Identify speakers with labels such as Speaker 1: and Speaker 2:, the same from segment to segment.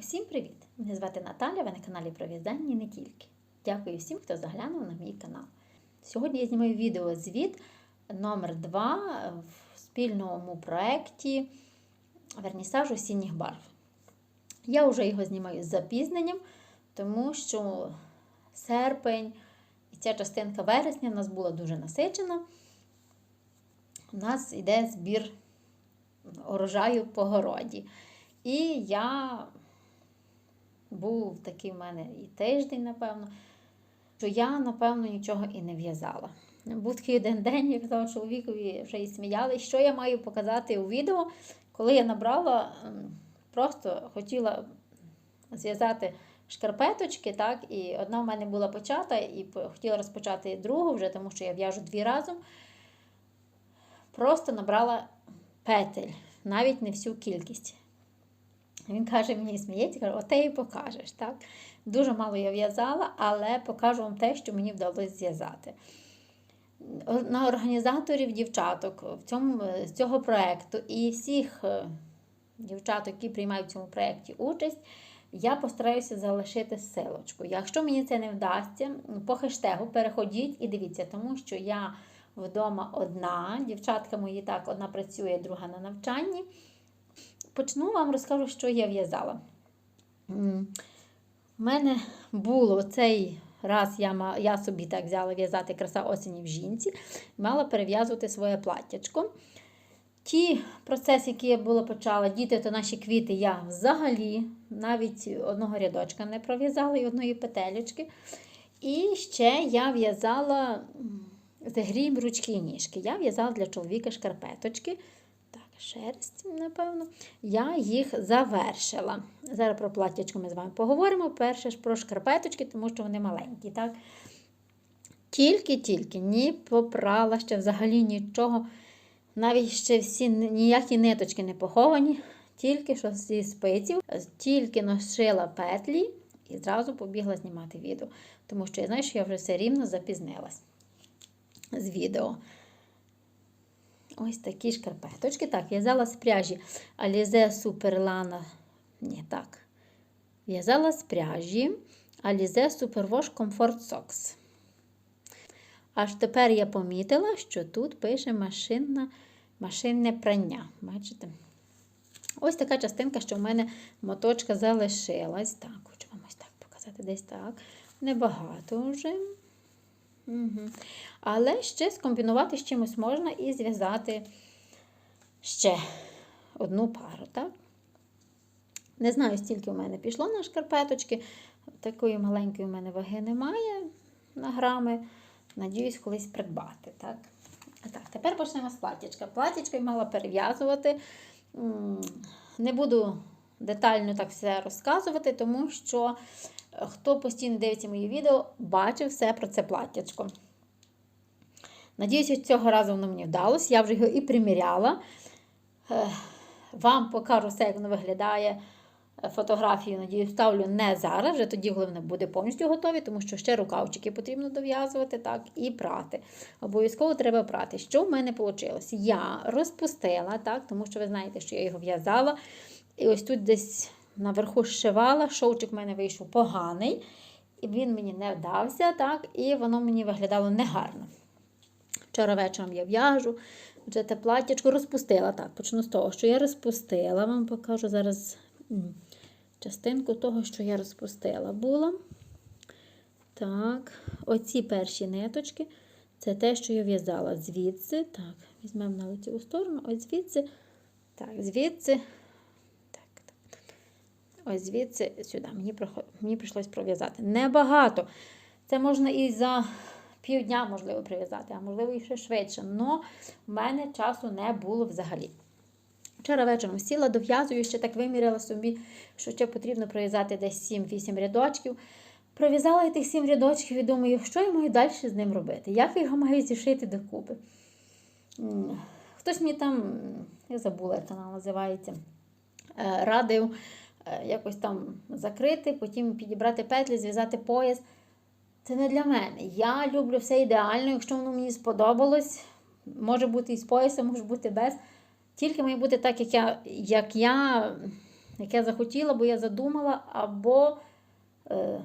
Speaker 1: Усім привіт! Мене звати Наталя, ви на каналі про в'язання не тільки. Дякую всім, хто заглянув на мій канал. Сьогодні я знімаю відео звіт номер 2 в спільному проєкті Вернісаж осінніх барв. Я вже його знімаю з запізненням, тому що серпень і ця частинка вересня в нас була дуже насичена. У нас йде збір урожаю по городі. І я був такий в мене і тиждень, напевно, що я, напевно, нічого і не в'язала. Був такий один день, я казала чоловікові, вже і сміяли, що я маю показати у відео, коли я набрала, просто хотіла зв'язати шкарпеточки, так, і одна в мене була почата, і хотіла розпочати другу вже, тому що я в'яжу дві разом. Просто набрала петель, навіть не всю кількість. Він каже, мені сміється, каже, оте і покажеш. так? Дуже мало я в'язала, але покажу вам те, що мені вдалося зв'язати. На організаторів дівчаток в цьому, з цього проєкту і всіх дівчаток, які приймають в цьому проєкті участь, я постараюся залишити силочку. Якщо мені це не вдасться, по хештегу переходіть і дивіться, тому що я вдома одна, дівчатка мої так, одна працює, друга на навчанні. Почну вам розкажу, що я в'язала. У мене було цей раз, я я собі так взяла в'язати краса осені в жінці, мала перев'язувати своє платтячко. Ті процеси, які я була почала, діти то наші квіти, я взагалі навіть одного рядочка не пров'язала і одної петелечки. І ще я в'язала загрім ручки і ніжки. Я в'язала для чоловіка шкарпеточки шерсть, напевно, я їх завершила. Зараз про платтячко ми з вами поговоримо. Перше ж про шкарпеточки, тому що вони маленькі. так? Тільки-тільки ні попрала ще взагалі нічого. Навіть ще всі ніякі ниточки не поховані, тільки що зі спиців, тільки ношила петлі і зразу побігла знімати відео. Тому що я знаю, що я вже все рівно запізнилась з відео. Ось такі шкарпеточки. Так, в'язала з пряжі Alize Superlana. Ні, так. В'язала з пряжі Alize Superwash Comfort Socks. Аж тепер я помітила, що тут пише машинна, машинне прання. Бачите? Ось така частинка, що в мене моточка залишилась. Так, хочу вам ось так показати десь так. Небагато вже. Угу. Але ще скомбінувати з чимось можна і зв'язати ще одну пару. так? Не знаю, стільки у мене пішло на шкарпеточки. Такої маленької у мене ваги немає на грами. Надіюсь, колись придбати. так? Так, Тепер почнемо з платічка. Платічко я мала перев'язувати. Не буду детально так все розказувати, тому що хто постійно дивиться мої відео, бачив все про це платтячко. Надіюся, цього разу воно мені вдалося. Я вже його і приміряла. Вам покажу все, як воно виглядає. Фотографію, надію, ставлю не зараз, вже тоді, коли вони буде повністю готові, тому що ще рукавчики потрібно дов'язувати так, і прати. Обов'язково треба прати. Що в мене вийшло? Я розпустила, так, тому що ви знаєте, що я його в'язала. І ось тут десь наверху зшивала, шовчик в мене вийшов поганий, і він мені не вдався, так, і воно мені виглядало негарно. Вчора вечором я в'яжу, вже те платтячко розпустила. Так, почну з того, що я розпустила, вам покажу зараз частинку того, що я розпустила була. Так, оці перші ниточки, це те, що я в'язала звідси. Так, візьмемо на лицеву сторону, ось звідси. Так, звідси. Ось звідси сюди. Мені мені прийшлось пров'язати. Небагато. Це можна і за півдня, можливо, прив'язати, а можливо, і ще швидше. Але в мене часу не було взагалі. Вчора вечором сіла, дов'язую, ще так виміряла собі, що ще потрібно пров'язати десь 7-8 рядочків. Пров'язала я тих 7 рядочків і думаю, що я маю далі з ним робити? Як я його маю зішити докупи? Хтось мені там, я забула, як канал називається, е, радив якось там закрити, потім підібрати петлі, зв'язати пояс. Це не для мене. Я люблю все ідеально, якщо воно мені сподобалось, може бути і з поясом, може бути без. Тільки має бути так, як я як я як я захотіла, бо я задумала, або е,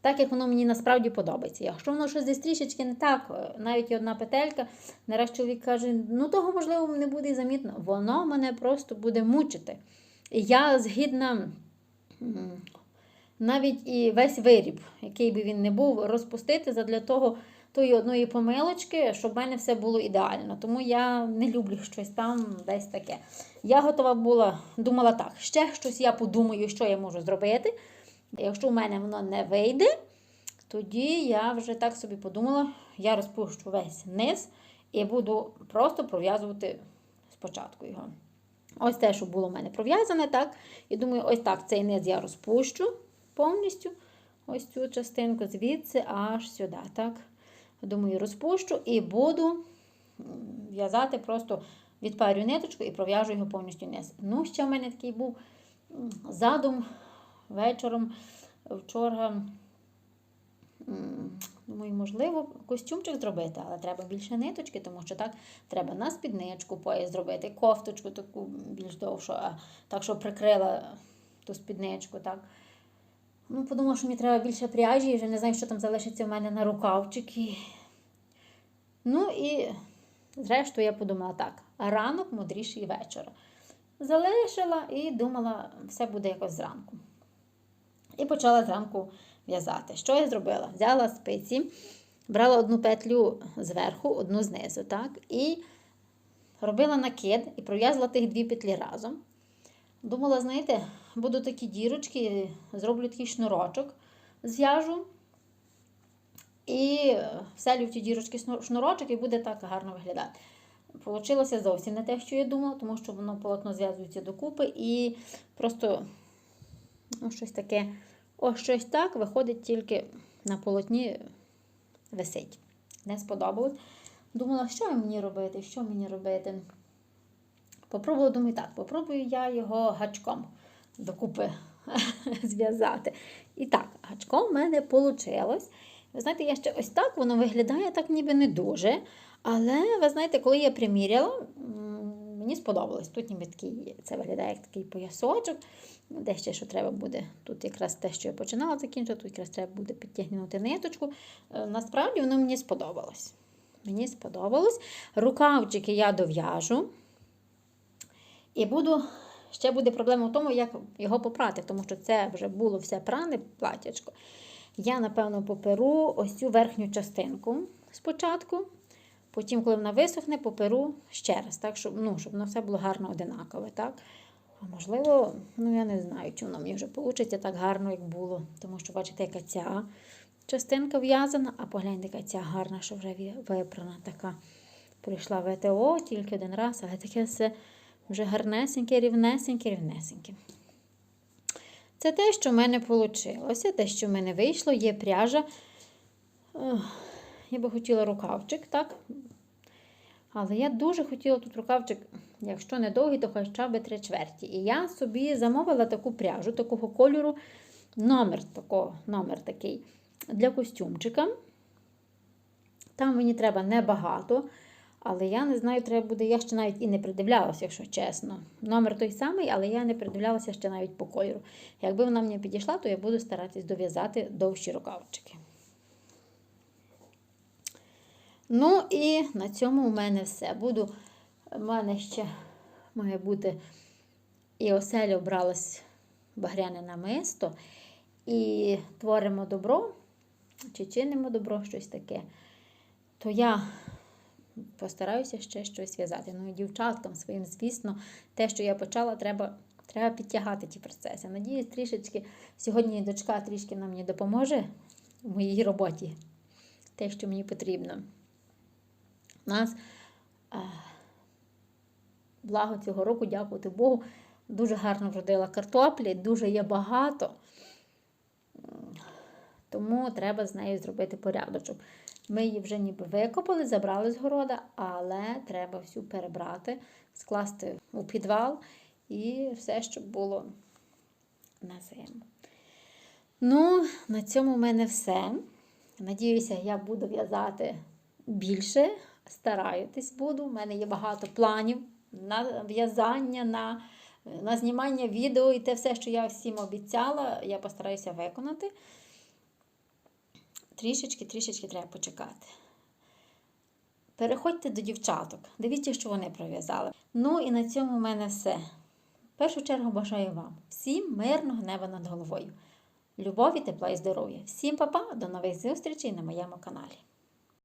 Speaker 1: так, як воно мені насправді подобається. Якщо воно щось десь трішечки не так, е, навіть і одна петелька, нараз чоловік каже, ну того можливо не буде і замітно. Воно мене просто буде мучити. Я згідна. Навіть і весь виріб, який би він не був, розпустити задля того тої одної помилочки, щоб в мене все було ідеально. Тому я не люблю щось там десь таке. Я готова була, думала так, ще щось я подумаю, що я можу зробити. Якщо в мене воно не вийде, тоді я вже так собі подумала, я розпущу весь низ і буду просто пров'язувати спочатку його. Ось те, що було в мене пров'язане, так. І думаю, ось так цей низ я розпущу повністю. Ось цю частинку звідси аж сюди. так. Думаю, розпущу і буду в'язати просто відпарю ниточку і пров'яжу його повністю низ. Ну, ще в мене такий був задум вечором вчора. Думаю, можливо, костюмчик зробити, але треба більше ниточки, тому що так треба на спідничку пояс зробити, кофточку таку більш довшу, а так, щоб прикрила ту спідничку. так. Ну, подумала, що мені треба більше пряжі, і вже не знаю, що там залишиться в мене на рукавчики. Ну і зрештою я подумала так: ранок мудріший вечора. Залишила і думала, все буде якось зранку. І почала зранку в'язати. Що я зробила? Взяла спиці, брала одну петлю зверху, одну знизу, так, і робила накид і пров'язала тих дві петлі разом. Думала, знаєте, буду такі дірочки, зроблю такий шнурочок, зв'яжу. І вселю в ті дірочки шнурочок і буде так гарно виглядати. Получилося зовсім не те, що я думала, тому що воно полотно зв'язується докупи і просто ну, щось таке, ось щось так виходить тільки на полотні висить. Не сподобалось. Думала, що мені робити, що мені робити. Попробувала, думаю, так, попробую я його гачком докупи зв'язати. І так, гачком в мене вийшло. Ви знаєте, я ще ось так воно виглядає так ніби не дуже. Але ви знаєте, коли я приміряла, мені сподобалось. Тут ніби такий, це виглядає як такий поясочок. Де ще що треба буде. Тут якраз те, що я починала закінчити, тут якраз треба буде підтягнути ниточку. Е, Насправді воно мені сподобалось. Мені сподобалось. Рукавчики я дов'яжу. І буду. Ще буде проблема в тому, як його попрати, тому що це вже було все пране платячко. Я, напевно, поперу ось цю верхню частинку спочатку. Потім, коли вона висохне, поперу ще раз, так, щоб, ну, щоб воно все було гарно одинакове. Так? А можливо, ну я не знаю, чи воно мені вже вийде так гарно, як було. Тому що, бачите, яка ця частинка в'язана, а погляньте, яка ця гарна, що вже випрана така. Прийшла ВТО тільки один раз, але таке все вже гарнесеньке, рівнесеньке, рівнесеньке. Це те, що в мене вийшло. Те, що в мене вийшло, є пряжа. Ех, Я би хотіла рукавчик, так? Але я дуже хотіла тут рукавчик, якщо не довгий, то хоча б три чверті. І я собі замовила таку пряжу, такого кольору, номер, тако, номер такий для костюмчика. Там мені треба небагато. Але я не знаю, треба буде. Я ще навіть і не придивлялася, якщо чесно. Номер той самий, але я не придивлялася ще навіть по кольору. Якби вона мені підійшла, то я буду старатись дов'язати довші рукавчики. Ну і на цьому у мене все. Буду, у мене ще має бути і оселя обралась багряне намисто. І творимо добро, чи чинимо добро, щось таке. То я постараюся ще щось в'язати. Ну і дівчаткам своїм, звісно, те, що я почала, треба, треба підтягати ті процеси. Надіюсь, трішечки сьогодні дочка трішки нам мені допоможе в моїй роботі. Те, що мені потрібно. У нас, е, благо цього року, дякувати Богу, дуже гарно вродила картоплі, дуже є багато. Тому треба з нею зробити порядочок. Ми її вже ніби викопали, забрали з города, але треба всю перебрати, скласти у підвал і все, щоб було на зиму. Ну, на цьому в мене все. Надіюся, я буду в'язати більше. Стараюсь буду. У мене є багато планів на в'язання, на на знімання відео і те все, що я всім обіцяла, я постараюся виконати. Трішечки, трішечки треба почекати. Переходьте до дівчаток. Дивіться, що вони пров'язали. Ну і на цьому в мене все. В першу чергу бажаю вам всім мирного неба над головою. Любові, тепла і здоров'я. Всім па-па, до нових зустрічей на моєму каналі.